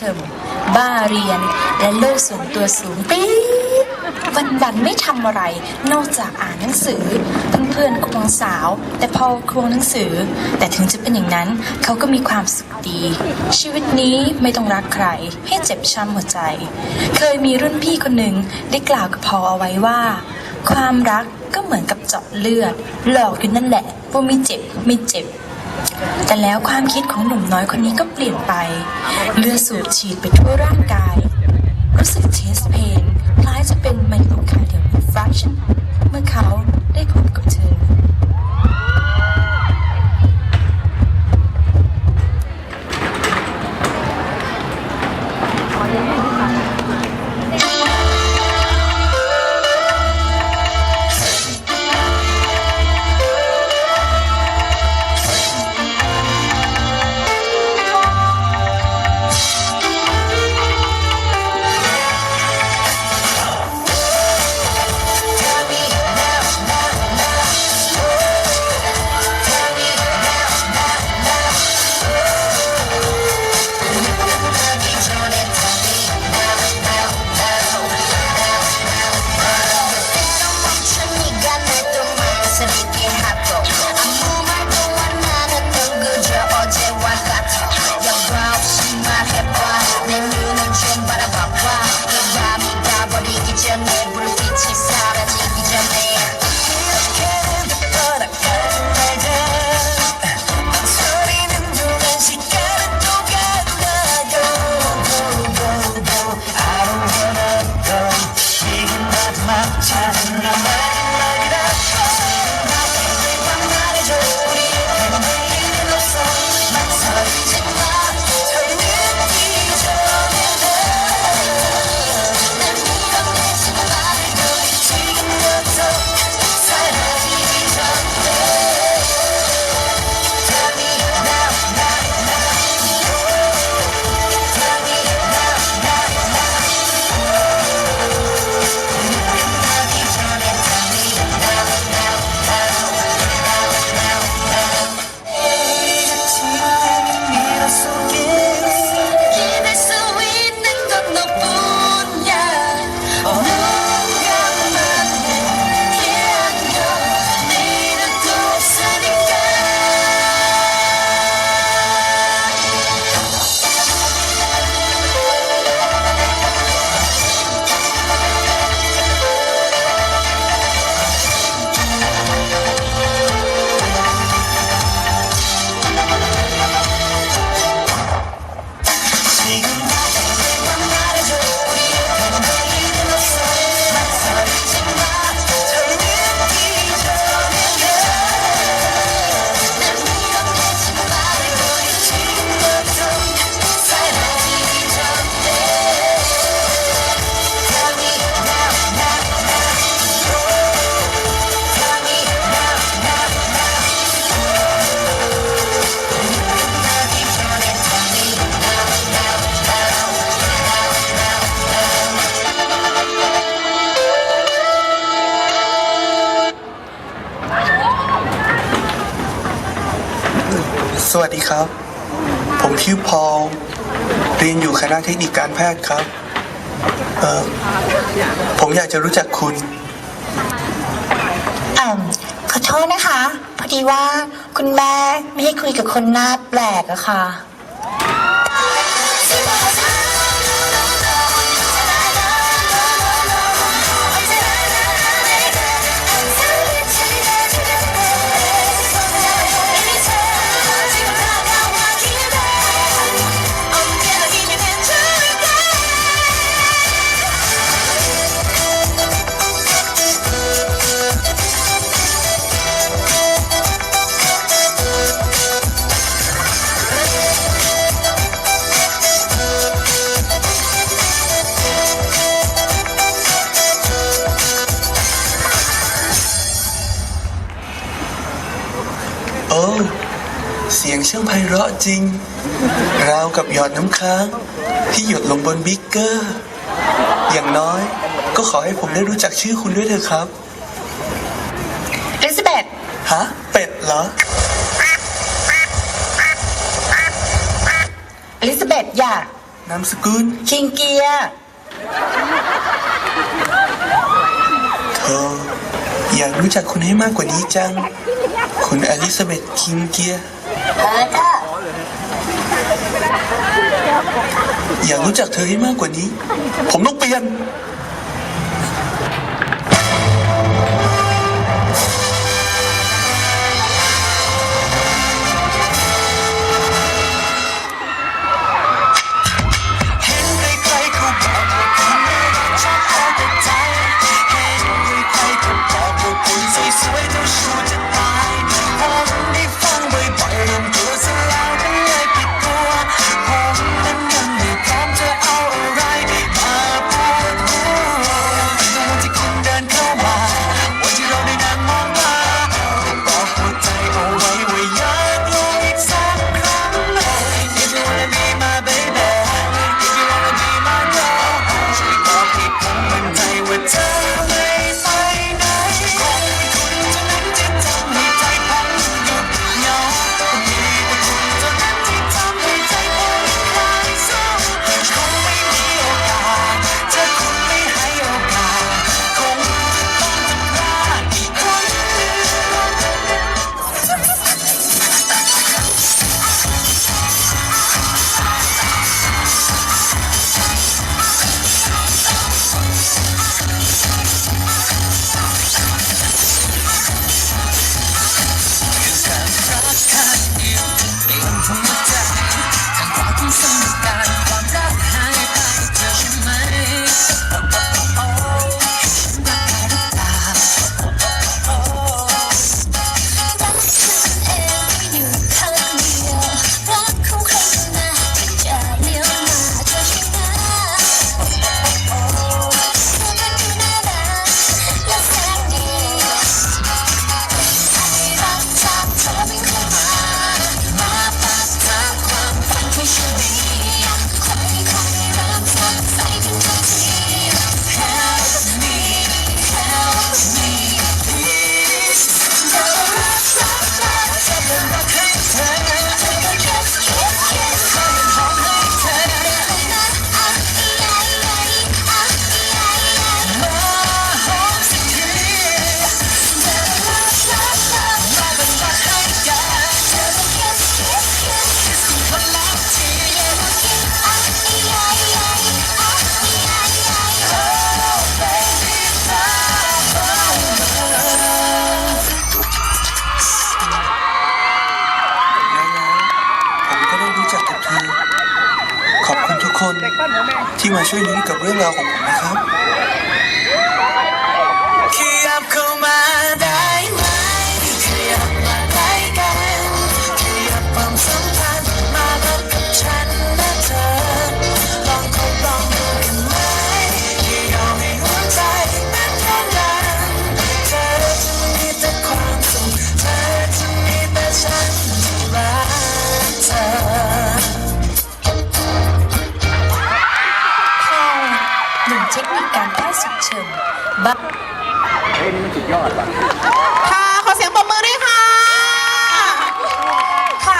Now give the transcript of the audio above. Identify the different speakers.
Speaker 1: ฉิมบ้าเรียน และโลกส่วนตัวสูงปี๊ดวันๆไม่ทำอะไร นอกจากอ่านหนังสือเพื่อนๆควงสาว แต่พอควงหนังสือ แต่ถึงจะเป็นอย่างนั้นเขาก็มีความสุขดี ชีวิตนี้ไม่ต้องรักใคร ให้เจ็บช้ำหัวใจ เคยมีรุ่นพี่คนหนึ่งได้กล่าวกับพอเอาไว้ว่า ความรักก็เหมือนกับเจาะเลือด หลอกอยู่นั่นแหละว่าไม่เจ็บไม่เจ็บ แต่แล้วความคิดของหนุ่มน้อยคนนี้ก็เปลี่ยนไป เลือดสูบฉีดไปทั่วร่างกาย รู้สึกเชสเพนคล้ายจะเป็นไมโครคาร์เดียลอินฟรัคชั่นเมื่อเขาได้พบกับเธอ
Speaker 2: สวัสดีครับ ผมชื่อพอลเรียนอยู่คณะเทคนิคการแพทย์ครับ ผมอยากจะรู้จักคุณ
Speaker 3: อ่าขอโทษนะคะ พอดีว่าคุณแม่ไม่ให้คุยกับคนหน้าแปลกอะค่ะ
Speaker 2: งช่างไพเราะจริง ราวกับหยอดน้ำค้าง ที่หยดลงบนบิ๊กเกอร์ อย่างน้อยก็ขอให้ผมได้รู้จักชื่อคุณด้วยเถอะครับ
Speaker 3: ลิซเบต
Speaker 2: ฮะ เป็ดเหรอ
Speaker 3: อลิซเบธอย่า
Speaker 1: นามสกุล
Speaker 4: คิงเกีย
Speaker 1: เธออยากรู้จักคุณให้มากกว่านี้จัง คุณอลิซาเบธคิงเกีย ม
Speaker 4: ย่อ
Speaker 1: ยากรู้จักเธอให้มากกว่านี้ ผมต้องเปลี่ยน
Speaker 2: นที่มาช่วยนุ้ยกั
Speaker 1: บเรื่องราวของผมนะครับ
Speaker 2: บ้าเฮ้ยนี่มันสุดยอดว่ะ